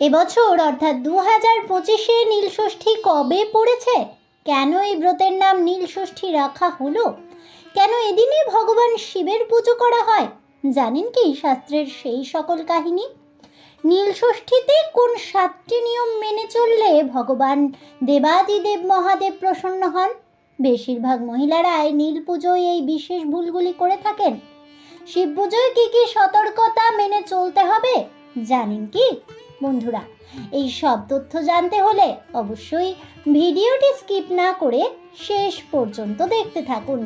এবছর অর্থাৎ দু হাজার পঁচিশে নীলষষ্ঠী কবে পড়েছে? কেন এই ব্রতের নাম নীলষষ্ঠী রাখা হলো? কেন এদিনে ভগবান শিবের পুজো করা হয়? জানেন কি শাস্ত্রের সেই সকল কাহিনী? নীলষষ্ঠীতে কোন সাতটি নিয়ম মেনে চললে ভগবান দেবাদিদেব মহাদেব প্রসন্ন হন? বেশিরভাগ মহিলারাই নীল পুজোয় এই বিশেষ ভুলগুলি করে থাকেন। শিব পুজোয় কি কি সতর্কতা মেনে চলতে হবে? জানেন কি? বন্ধুরা, এই সব তথ্য জানতে হলে অবশ্যই ভিডিওটি স্কিপ না করে শেষ পর্যন্ত দেখতে থাকুন।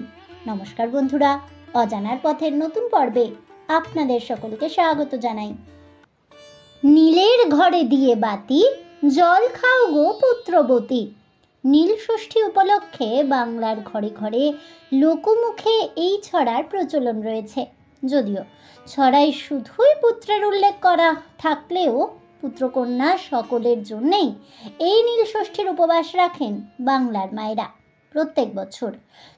নমস্কার বন্ধুরা, অজানার পথের নতুন পর্বে আপনাদের সকলকে স্বাগত জানাই। নীলের ঘরে দিয়ে বাতি, জল খাও গো পুত্রবতী। নীল ষষ্ঠী উপলক্ষে বাংলার ঘরে ঘরে লোকমুখে এই ছড়ার প্রচলন রয়েছে। যদিও ছড়ায় শুধুই পুত্রের উল্লেখ করা থাকলেও পুত্রকন্যা সকলের জন্যেই এই নীল ষষ্ঠীর উপবাস রাখেন বাংলার মায়েরা প্রত্যেক বছর।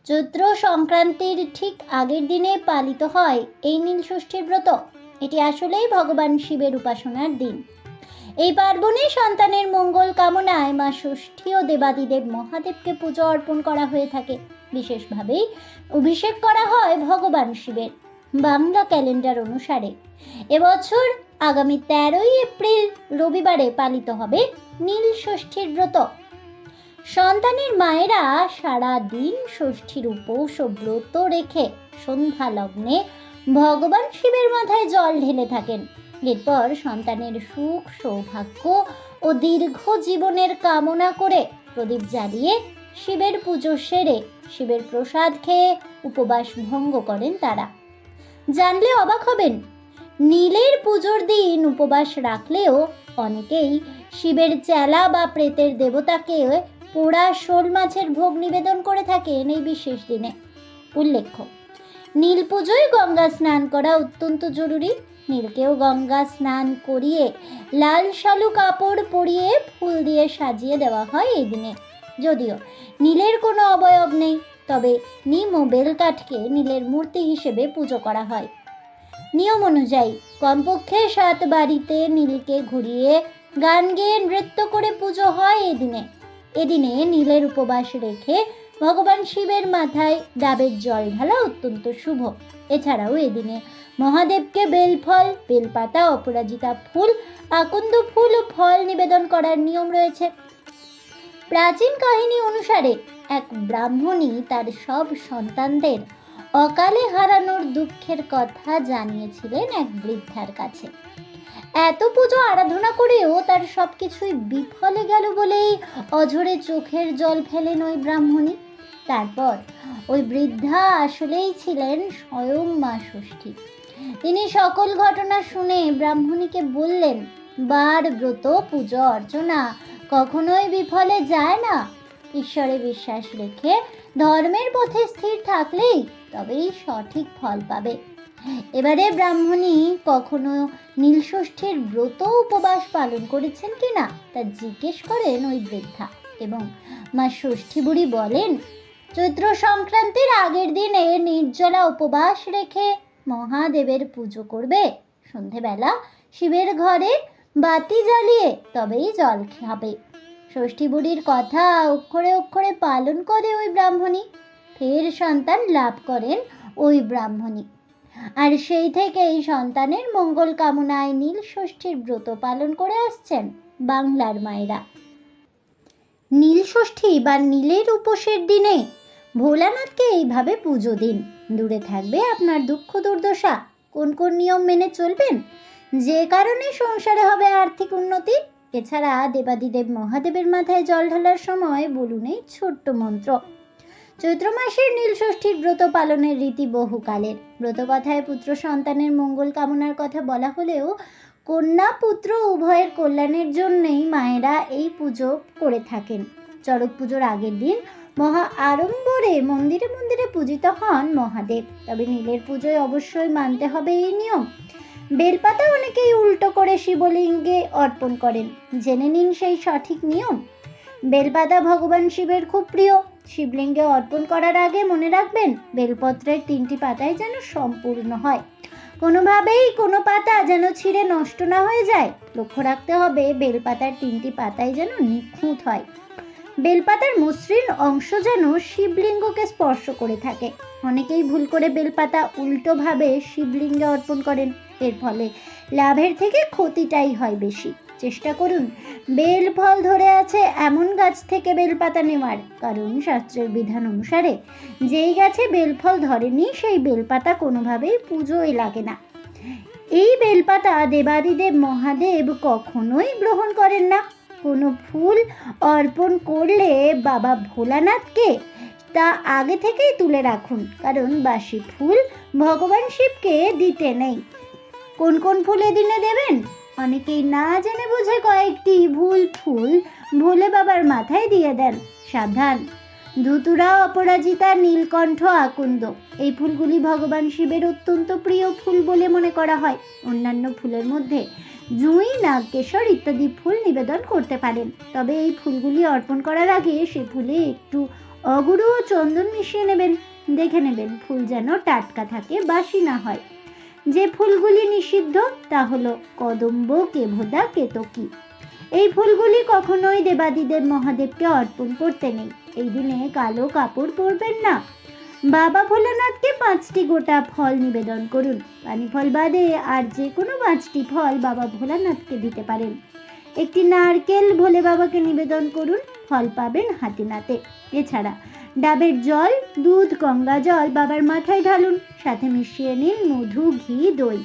চৈত্র সংক্রান্তির ঠিক আগের দিনে পালিত হয় এই নীল ষষ্ঠীর ব্রত। এটি আসলেই ভগবান শিবের উপাসনার দিন। এই পার্বণে সন্তানের মঙ্গল কামনায় মা ষষ্ঠী ও দেবাদিদেব মহাদেবকে পুজো অর্পণ করা হয়ে থাকে। বিশেষভাবেই অভিষেক করা হয় ভগবান শিবের। বাংলা ক্যালেন্ডার অনুসারে। এবছর আগামী তেরোই এপ্রিল রবিবারে পালিত হবে নীল ষষ্ঠীর ব্রত। সন্তানের মায়েরা সারা দিন ষষ্ঠীর উপোস ও ব্রত রেখে সন্ধ্যা লগ্নে ভগবান শিবের মাথায় জল ঢেলে থাকেন। এরপর সন্তানের সুখ, সৌভাগ্য ও দীর্ঘ জীবনের কামনা করে প্রদীপ জ্বালিয়ে শিবের পুজো সেরে শিবের প্রসাদ খেয়ে উপবাস ভঙ্গ করেন তারা। জানলে অবাক হবেন। নীলের পুজোর দিন উপবাস রাখলেও অনেকেই শিবের চেলা বা প্রেতের দেবতাকে পোড়া শোল মাছের ভোগ নিবেদন করে থাকেন এই বিশেষ দিনে। উল্লেখ্য, নীল পুজোয় গঙ্গা স্নান করা অত্যন্ত জরুরি। নীলকেও গঙ্গা স্নান করিয়ে লাল শালু কাপড় পরিয়ে ফুল দিয়ে সাজিয়ে দেওয়া হয় এই দিনে। যদিও নীলের কোনো অবয়ব নেই তবে নিম ও বেলকাঠকে নীলের মূর্তি হিসেবে পুজো করা হয়। নিয়ম অনুযায়ী কমপক্ষে সাত বাড়িতে নীলকে ঘুরিয়ে গান গেয়ে নৃত্য করে পুজো হয় এদিনে এদিনে নীলের উপবাস রেখে ভগবান শিবের মাথায় ডাবের জল ঢালা অত্যন্ত শুভ। এছাড়াও এদিনে মহাদেবকে বেলফল, বেলপাতা, অপরাজিতা ফুল, আকন্দ ফুল ও ফল নিবেদন করার নিয়ম রয়েছে। প্রাচীন কাহিনী অনুসারে এক ব্রাহ্মণী তার সব সন্তানদের অকালে হারানোর দুঃখের কথা জানিয়েছিলেন এক বৃদ্ধার কাছে। এত পুজো আরাধনা করেও তার সব কিছুই বিফলে গেল বলেই অঝরে চোখের জল ফেলেন ওই ব্রাহ্মণী তারপর ওই বৃদ্ধা আসলেই ছিলেন স্বয়ং মা ষষ্ঠী। তিনি সকল ঘটনা শুনে ব্রাহ্মণীকে বললেন, বার ব্রত, পুজো, অর্চনা কখনোই বিফলে যায় না। ঈশ্বরে বিশ্বাস রেখে ধর্মের পথে স্থির থাকলেই তবেই সঠিক ফল পাবে। এবারে ব্রাহ্মণী কখনো নীলষষ্ঠীর ব্রত উপবাস পালন করেছেন কিনা তা জিজ্ঞেস করেন ওই বৃদ্ধা এবং মা ষষ্ঠী বুড়ি বলেন, চৈত্র সংক্রান্তির আগের দিনে নির্জলা উপবাস রেখে মহাদেবের পুজো করবে। সন্ধেবেলা শিবের ঘরে বাতি জ্বালিয়ে তবেই জল খাবে। ষষ্ঠী বুড়ির কথা অক্ষরে অক্ষরে পালন করে ওই ব্রাহ্মণী। ফের সন্তান লাভ করেন ওই ব্রাহ্মণী। আর সেই থেকেই সন্তানের মঙ্গল কামনায় নীল ষষ্ঠীর ব্রত পালন করে আসছেন বাংলার মায়েরা। নীল ষষ্ঠী বা নীলের উপোসের দিনে ভোলানাথকে এইভাবে পুজো দিন। দূরে থাকবে আপনার দুঃখ দুর্দশা। কোন কোন নিয়ম মেনে চলবেন? যে কারণে সংসারে হবে আর্থিক উন্নতি এছাড়া দেবাদিদেব মহাদেবের মাথায় জল ঢালার সময় বলুন এই ছোট্ট মন্ত্র। চৈত্র মাসের নীল ষষ্ঠীর ব্রত পালনের রীতি বহুকালের। ব্রতকথায় পুত্র সন্তানের মঙ্গল কামনার কথা বলা হলেও কন্যা পুত্র উভয়ের কল্যাণের জন্যই মায়েরা এই পুজো করে থাকেন। চড়ক পুজোর আগের দিন মহা আড়ম্বরে মন্দিরে মন্দিরে পূজিত হন মহাদেব। তবে নীলের পুজোয় অবশ্যই মানতে হবে এই নিয়ম। বেলপাতা অনেকেই উল্টো করে শিবলিঙ্গে অর্পণ করেন। জেনে নিন সেই সঠিক নিয়ম। বেলপাতা ভগবান শিবের খুব প্রিয়। শিবলিঙ্গে অর্পণ করার আগে মনে রাখবেন, বেলপত্রের তিনটি পাতায় যেন সম্পূর্ণ হয়। কোনোভাবেই কোনো পাতা যেন ছিঁড়ে নষ্ট না হয়ে যায়। লক্ষ্য রাখতে হবে, বেলপাতার তিনটি পাতাই যেন নিখুঁত হয়। বেলপাতার মসৃণ অংশ যেন শিবলিঙ্গকে স্পর্শ করে থাকে। অনেকেই ভুল করে বেলপাতা উল্টোভাবে শিবলিঙ্গে অর্পণ করেন। এর ফলে লাভের থেকে ক্ষতিটাই হয় বেশি। চেষ্টা করুন, বেল ফল ধরে আছে এমন গাছ থেকে বেলপাতা নেওয়ার। কারণ শাস্ত্রের বিধান অনুসারে, যেই গাছে বেলফল ধরেনি, সেই বেলপাতা কোনোভাবেই পুজোয় লাগে না। এই বেলপাতা দেবাদিদেব মহাদেব কখনোই গ্রহণ করেন না। কোনো ফুল অর্পণ করলে বাবা ভোলানাথকে তা আগে থেকেই তুলে রাখুন। কারণ বাসি ফুল ভগবান শিবকে দিতে নেই। কোন কোন ফুল এদিনে দেবেন? অনেকেই না জেনে বুঝে কয়েকটি ভুল ফুল ভোলে বাবার মাথায় দিয়ে দেন। সাবধান। ধুতুরা অপরাজিতা, নীলকণ্ঠ, আকুন্দ। এই ফুলগুলি ভগবান শিবের অত্যন্ত প্রিয় ফুল বলে মনে করা হয়। অন্যান্য ফুলের মধ্যে জুঁই, নাগকেশর ইত্যাদি ফুল নিবেদন করতে পারেন। তবে এই ফুলগুলি অর্পণ করার আগে সে ফুলে একটু অগুরু ও চন্দন মিশিয়ে নেবেন। দেখে নেবেন, ফুল যেন টাটকা থাকে, বাসি না হয়। যে ফুলগুলি নিষিদ্ধ, তা হলো কদম্ব, কেভদা, কেতকী। এই ফুলগুলি কখনোই দেবাদিদেব মহাদেবকে অর্পণ করতে নেই। এই দিনে কালো কাপড় পরবেন না। বাবা ভোলানাথকে পাঁচটি গোটা ফল নিবেদন করুন। পানি ফল বাদে আর যে কোনো পাঁচটি ফল বাবা ভোলানাথকে দিতে পারেন। একটি নারকেল ভোলে বাবাকে নিবেদন করুন। ফল পাবেন হাতিনাতে এছাড়া ডাবের জল, দুধ, গঙ্গা জল বাবার মাথায় ঢালুন, সাথে মিশিয়ে নিন মধু, ঘি, দই।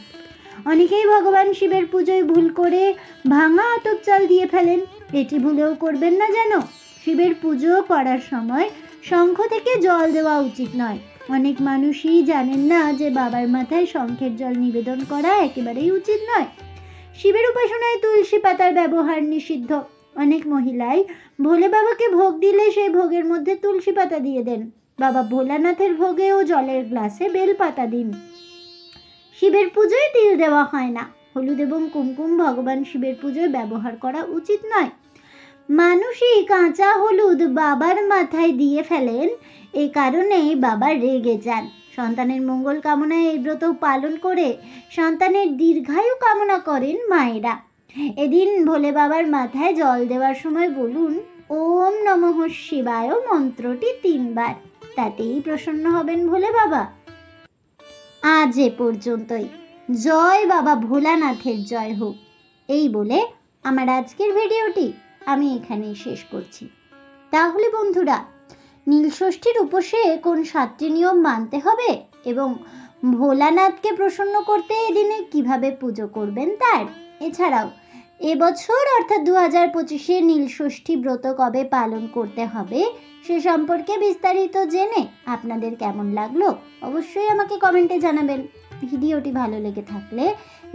অনেকেই ভগবান শিবের পুজোয় ভুল করে ভাঙা আতপ চাল দিয়ে ফেলেন। এটি ভুলেও করবেন না যেন। শিবের পুজো করার সময় শঙ্খ থেকে জল দেওয়া উচিত নয়। অনেক মানুষই জানেন না যে বাবার মাথায় শঙ্খের জল নিবেদন করা একেবারেই উচিত নয়। শিবের উপাসনায় তুলসী পাতার ব্যবহার নিষিদ্ধ। অনেক মহিলাই ভোলে বাবাকে ভোগ দিলে সেই ভোগের মধ্যে তুলসী পাতা দিয়ে দেন। বাবা ভোলানাথের ভোগেও জলের গ্লাসে বেল পাতা দিন। শিবের পুজোয় তিল দেওয়া হয় না। হলুদ এবং কুমকুম ভগবান শিবের পুজোয় ব্যবহার করা উচিত নয়। মানুষই কাঁচা হলুদ বাবার মাথায় দিয়ে ফেলেন এই কারণেই বাবা রেগে যান। সন্তানের মঙ্গল কামনায় এই ব্রত পালন করে সন্তানের দীর্ঘায়ু কামনা করেন মায়েরা। এদিন ভোলে বাবার মাথায় জল দেওয়ার সময় বলুন, ওম নমঃ শিবায় মন্ত্রটি তিনবার। তাতেই প্রসন্ন হবেন ভোলে বাবা। আজ এ পর্যন্তই। জয় বাবা ভোলানাথের জয় হোক। এই বলে আমার আজকের ভিডিওটি আমি এখানেই শেষ করছি। তাহলে বন্ধুরা নীলষষ্ঠীর উপসে কোন সাতটি নিয়ম মানতে হবে এবং ভোলানাথকে প্রসন্ন করতে এদিনে কীভাবে পুজো করবেন তার? এছাড়াও এবছর অর্থাৎ দু হাজার পঁচিশে নীলষষ্ঠী ব্রত কবে পালন করতে হবে সে সম্পর্কে বিস্তারিত জেনে আপনাদের কেমন লাগল অবশ্যই আমাকে কমেন্টে জানাবেন। ভিডিওটি ভালো লেগে থাকলে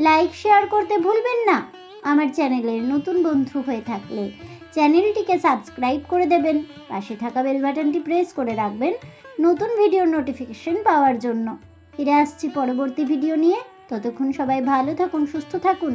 লাইক, শেয়ার করতে ভুলবেন না। আমার চ্যানেলের নতুন বন্ধু হয়ে থাকলে চ্যানেলটিকে সাবস্ক্রাইব করে দেবেন। পাশে থাকা বেল বাটনটি প্রেস করে রাখবেন নতুন ভিডিওর নোটিফিকেশন পাওয়ার জন্য। ফিরে আসছি পরবর্তী ভিডিও নিয়ে। ততক্ষণ সবাই ভালো থাকুন, সুস্থ থাকুন।